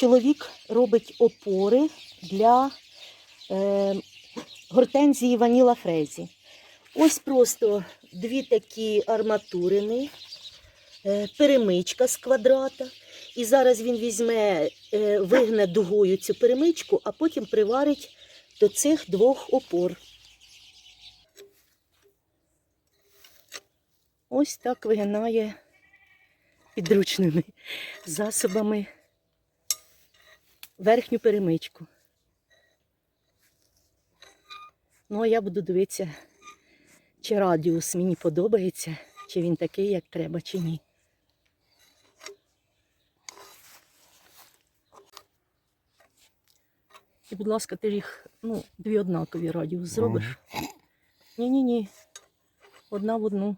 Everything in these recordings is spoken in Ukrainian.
чоловік робить опори для е, гортензії Ваніла Фрезі. Ось просто дві такі арматурини, е, перемичка з квадрата. І зараз він візьме, е, вигне дугою цю перемичку, а потім приварить до цих двох опор. Ось так вигинає підручними засобами верхню перемичку. Ну, а я буду дивитися, чи радіус мені подобається, чи він такий, як треба, чи ні. І, будь ласка, ти їх, ну, дві однакові радіус зробиш. Ні-ні-ні. Одна в одну.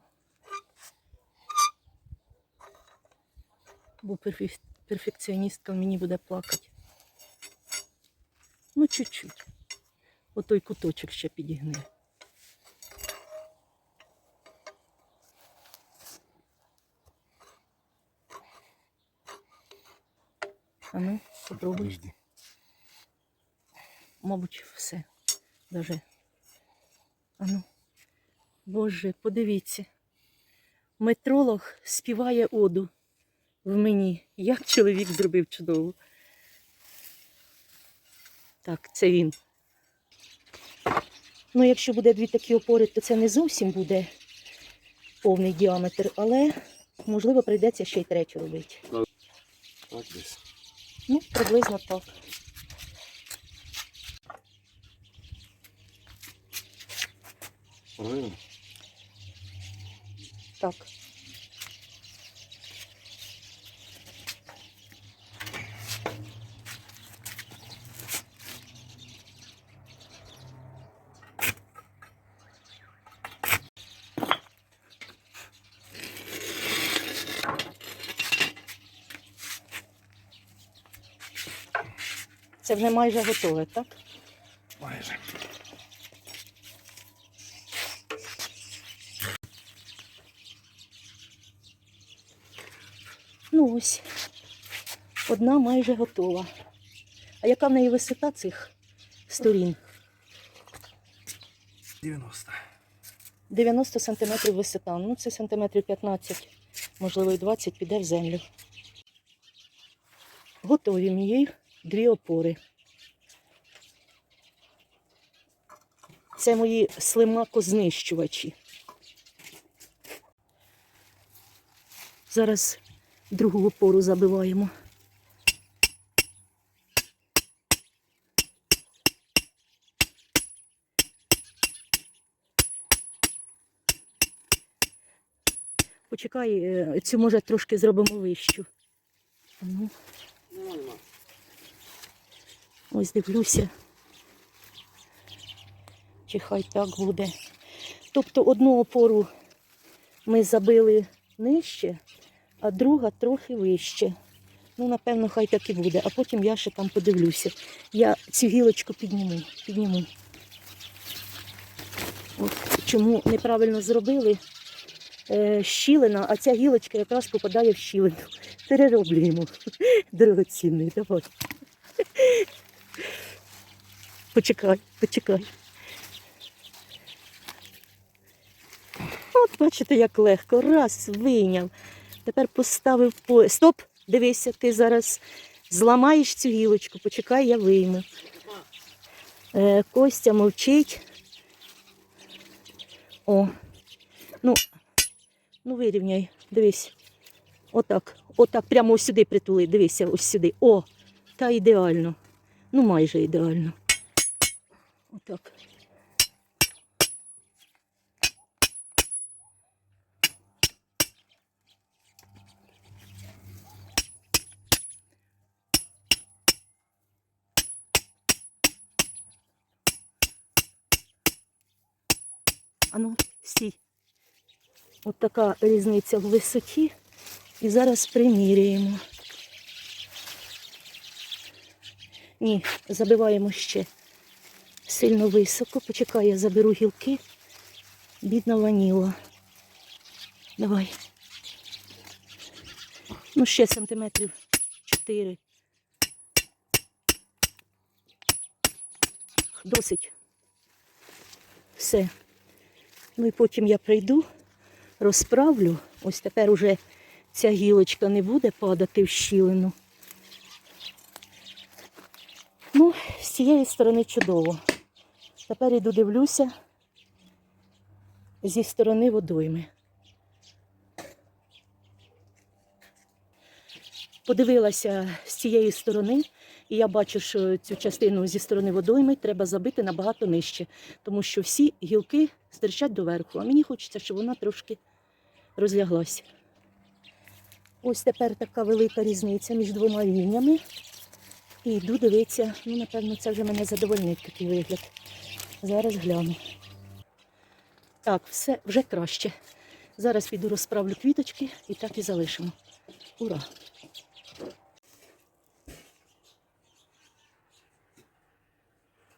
Бо перфекціоністка в мені буде плакати. Ну, чуть-чуть. Отой куточок ще підігни. А ну, попробуй. Подожди. Мабуть, все. Даже. Ану. Боже, подивіться. Метролог співає оду в мені. Як чоловік зробив чудово. Так, це він. Ну, якщо буде дві такі опори, то це не зовсім буде повний діаметр, але можливо прийдеться ще й третю робити. Так десь. Ну, приблизно так. Правильно? Так. Це вже майже готове, так? Майже. Ну ось. Одна майже готова. А яка в неї висота цих сторін? 90. 90 сантиметрів висота. Ну, це сантиметрів 15, можливо, і 20 піде в землю. Готові мої дві опори. Це мої слимакознищувачі. Зараз другу опору забиваємо. Почекай, е, цю може трошки зробимо вищу. Ну, ось дивлюся. Чи хай так буде. Тобто одну опору ми забили нижче, а друга трохи вище. Ну, напевно, хай так і буде. А потім я ще там подивлюся. Я цю гілочку підніму. підніму. От чому неправильно зробили е, щілина, а ця гілочка якраз попадає в щілину. Перероблюємо. Дорогоцінний, давай. Почекай, почекай. От бачите, як легко. Раз, вийняв. Тепер поставив по. Стоп! Дивися, ти зараз зламаєш цю гілочку. Почекай, я вийму. Е, Костя мовчить. О. Ну, ну вирівняй, дивись. Отак. Отак, прямо ось сюди притули. Дивися, ось сюди. О, та ідеально. Ну, майже ідеально. Отак. Ану, стій. От така різниця в висоті. І зараз приміряємо. Ні, забиваємо ще сильно високо. Почекай, я заберу гілки. Бідна ланіла. Давай. Ну, ще сантиметрів чотири. Досить. Все. Ну і потім я прийду, розправлю. Ось тепер уже ця гілочка не буде падати в щілину. Ну, з цієї сторони чудово. Тепер іду дивлюся зі сторони водойми. Подивилася з цієї сторони, і я бачу, що цю частину зі сторони водойми треба забити набагато нижче, тому що всі гілки стирчать доверху, а мені хочеться, щоб вона трошки розляглася. Ось тепер така велика різниця між двома рівнями. І йду дивитися, ну, напевно, це вже мене задовольнить такий вигляд. Зараз гляну. Так, все вже краще. Зараз піду розправлю квіточки і так і залишимо. Ура!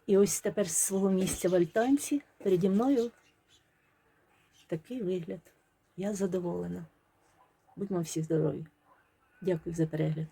І ось тепер з свого місця в альтанці переді мною такий вигляд. Я задоволена. Будьмо всі здорові. Дякую за перегляд.